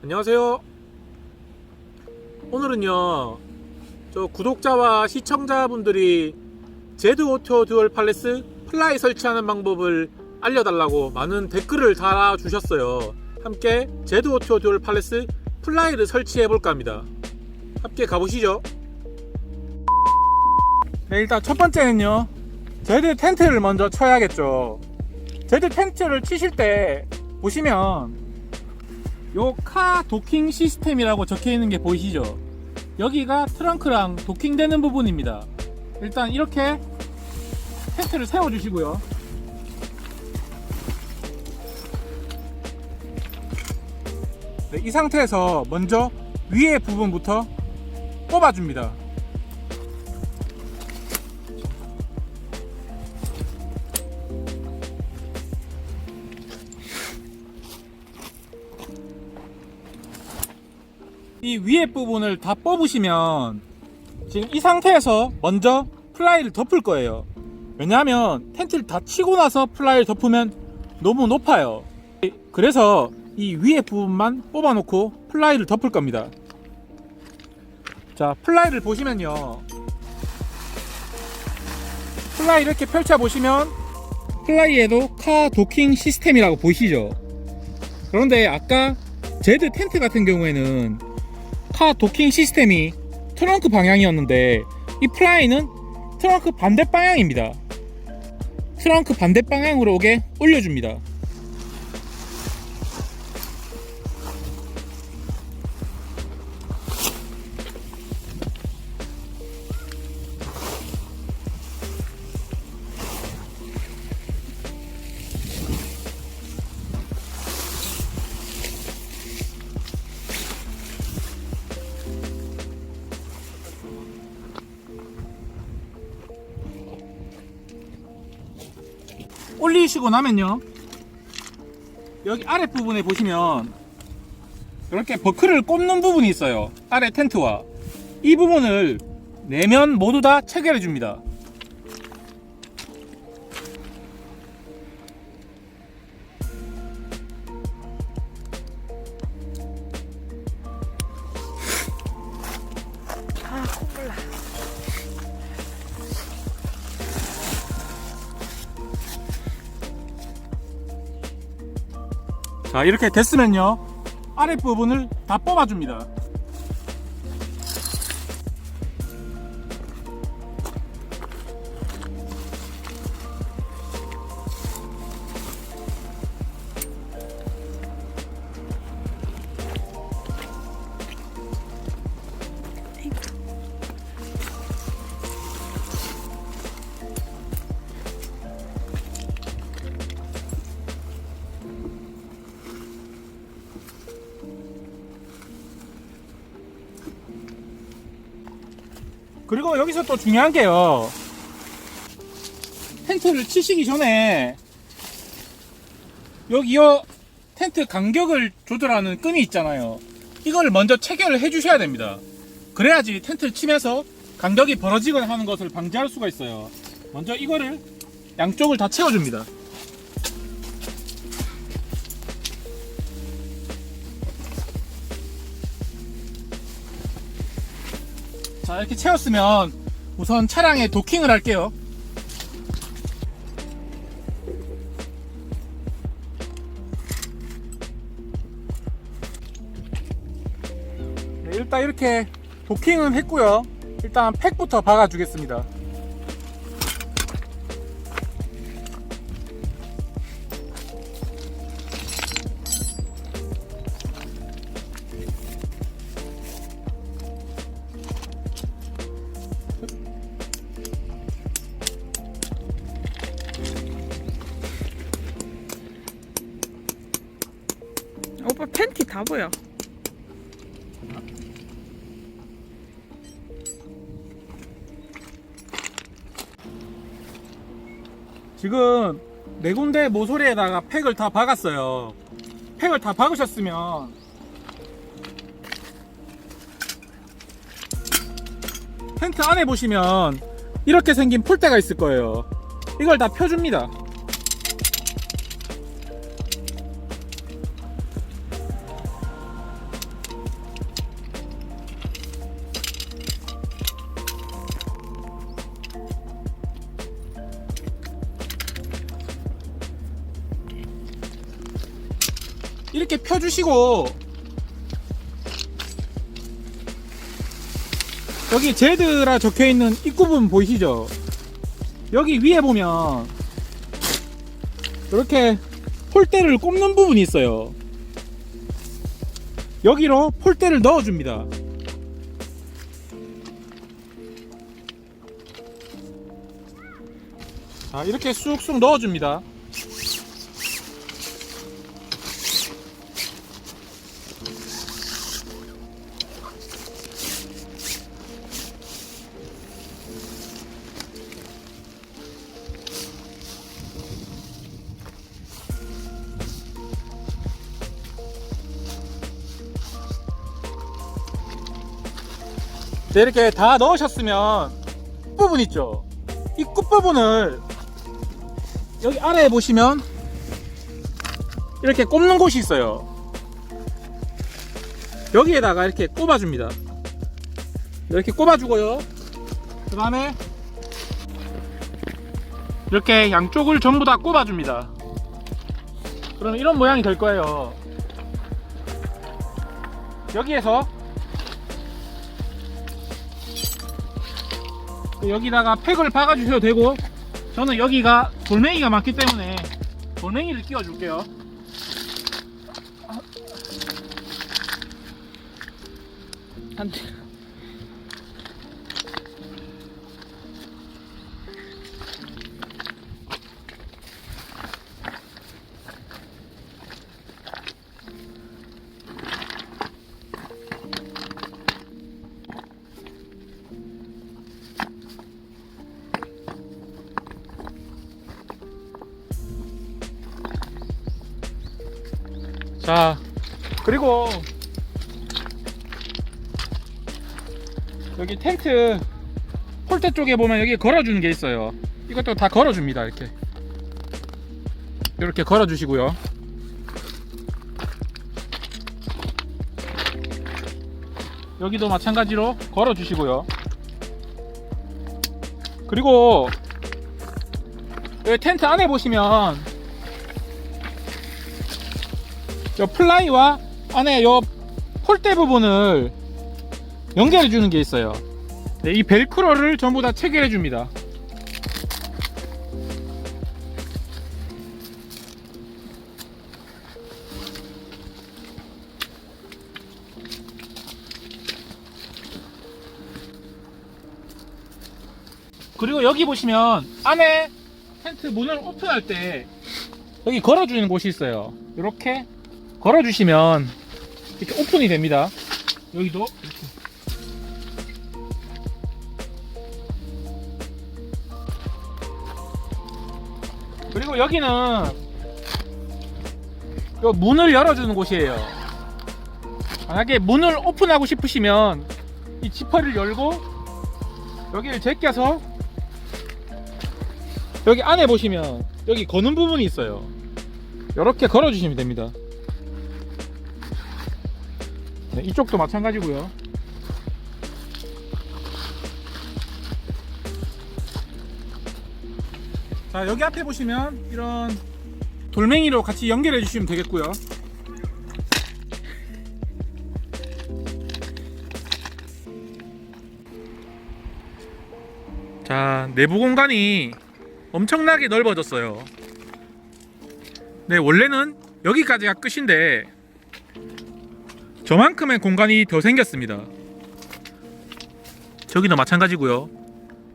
안녕하세요. 오늘은요, 저 구독자와 시청자분들이 제드 오토 듀얼 팔레스 플라이 설치하는 방법을 알려달라고 많은 댓글을 달아주셨어요. 함께 제드 오토 듀얼 팔레스 플라이를 설치해 볼까 합니다. 함께 가보시죠. 네, 일단 첫 번째는요, 제드 텐트를 먼저 쳐야겠죠. 제드 텐트를 치실 때 보시면 요 카 도킹 시스템이라고 적혀 있는 게 보이시죠? 여기가 트렁크랑 도킹되는 부분입니다. 일단 이렇게 텐트를 세워 주시고요. 네, 이 상태에서 먼저 위에 부분부터 뽑아 줍니다. 이 위에 부분을 다 뽑으시면 지금 이 상태에서 먼저 플라이를 덮을 거예요. 왜냐하면 텐트를 다 치고 나서 플라이를 덮으면 너무 높아요. 그래서 이 위에 부분만 뽑아 놓고 플라이를 덮을 겁니다. 자, 플라이를 보시면요. 플라이 이렇게 펼쳐 보시면 플라이에도 카 도킹 시스템이라고 보이시죠? 그런데 아까 제드 텐트 같은 경우에는 카 도킹 시스템이 트렁크 방향이었는데 이 플라이는 트렁크 반대 방향입니다. 트렁크 반대 방향으로 오게 올려줍니다. 올리시고 나면요. 여기 아랫부분에 보시면 이렇게 버클을 꼽는 부분이 있어요. 아래 텐트와. 이 부분을 내면 모두 다 체결해 줍니다. 아, 콧물 나. 자 이렇게 됐으면요. 아랫부분을 다 뽑아 줍니다 그리고 여기서 또 중요한 게요. 텐트를 치시기 전에 여기 요 텐트 간격을 조절하는 끈이 있잖아요. 이걸 먼저 체결을 해주셔야 됩니다. 그래야지 텐트를 치면서 간격이 벌어지거나 하는 것을 방지할 수가 있어요. 먼저 이거를 양쪽을 다 채워줍니다. 자 이렇게 채웠으면 우선 차량에 도킹을 할게요. 네, 일단 이렇게 도킹은 했고요. 일단 팩부터 박아 주겠습니다 오빠 팬티 다 보여. 지금 네 군데 모서리에다가 팩을 다 박았어요. 팩을 다 박으셨으면 텐트 안에 보시면 이렇게 생긴 폴대가 있을 거예요. 이걸 다 펴줍니다. 이렇게 펴주시고. 여기 제드라 적혀있는 입구부분 보이시죠? 여기 위에 보면 이렇게 폴대를 꼽는 부분이 있어요. 여기로 폴대를 넣어줍니다. 자 이렇게 쑥쑥 넣어줍니다 네, 이렇게 다 넣으셨으면 끝부분 있죠? 이 끝부분을 여기 아래에 보시면 이렇게 꼽는 곳이 있어요. 여기에다가 이렇게 꼽아줍니다. 이렇게 꼽아주고요. 그 다음에 이렇게 양쪽을 전부 다 꼽아줍니다. 그러면 이런 모양이 될 거예요. 여기에서 여기다가 팩을 박아주셔도 되고 저는 여기가 돌멩이가 많기 때문에 돌멩이를 끼워 줄게요 안 돼. 자 그리고 여기 텐트 폴대 쪽에 보면 여기 걸어주는 게 있어요. 이것도 다 걸어줍니다 이렇게. 이렇게 걸어주시고요. 여기도 마찬가지로 걸어주시고요. 그리고 여기 텐트 안에 보시면 요 플라이와 안에 요 폴대 부분을 연결해 주는 게 있어요. 네, 이 벨크로를 전부 다 체결해 줍니다. 그리고 여기 보시면 안에 텐트 문을 오픈할 때 여기 걸어주는 곳이 있어요. 이렇게 걸어주시면 이렇게 오픈이 됩니다. 여기도 이렇게. 그리고 여기는 요 문을 열어주는 곳이에요. 만약에 문을 오픈하고 싶으시면 이 지퍼를 열고 여기를 제껴서 여기 안에 보시면 여기 거는 부분이 있어요. 이렇게 걸어주시면 됩니다. 네, 이쪽도 마찬가지고요. 자 여기 앞에 보시면 이런 돌멩이로 같이 연결해 주시면 되겠고요. 자 내부 공간이 엄청나게 넓어졌어요. 네 원래는 여기까지가 끝인데 저만큼의 공간이 더 생겼습니다. 저기도 마찬가지고요.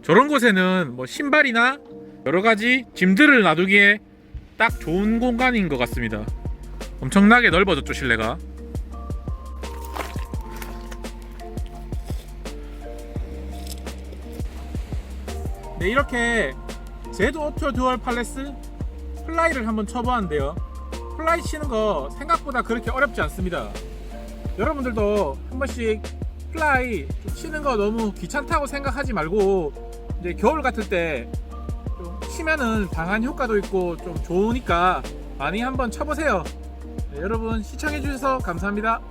저런 곳에는 뭐 신발이나 여러 가지 짐들을 놔두기에 딱 좋은 공간인 것 같습니다. 엄청나게 넓어졌죠 실내가. 네 이렇게 제드 오토 듀얼 팔레스 플라이를 한번 쳐보았는데요. 플라이 치는 거 생각보다 그렇게 어렵지 않습니다. 여러분들도 한 번씩 플라이 좀 치는 거 너무 귀찮다고 생각하지 말고 이제 겨울 같을 때 좀 치면은 방한 효과도 있고 좀 좋으니까 많이 한번 쳐보세요. 네, 여러분 시청해주셔서 감사합니다.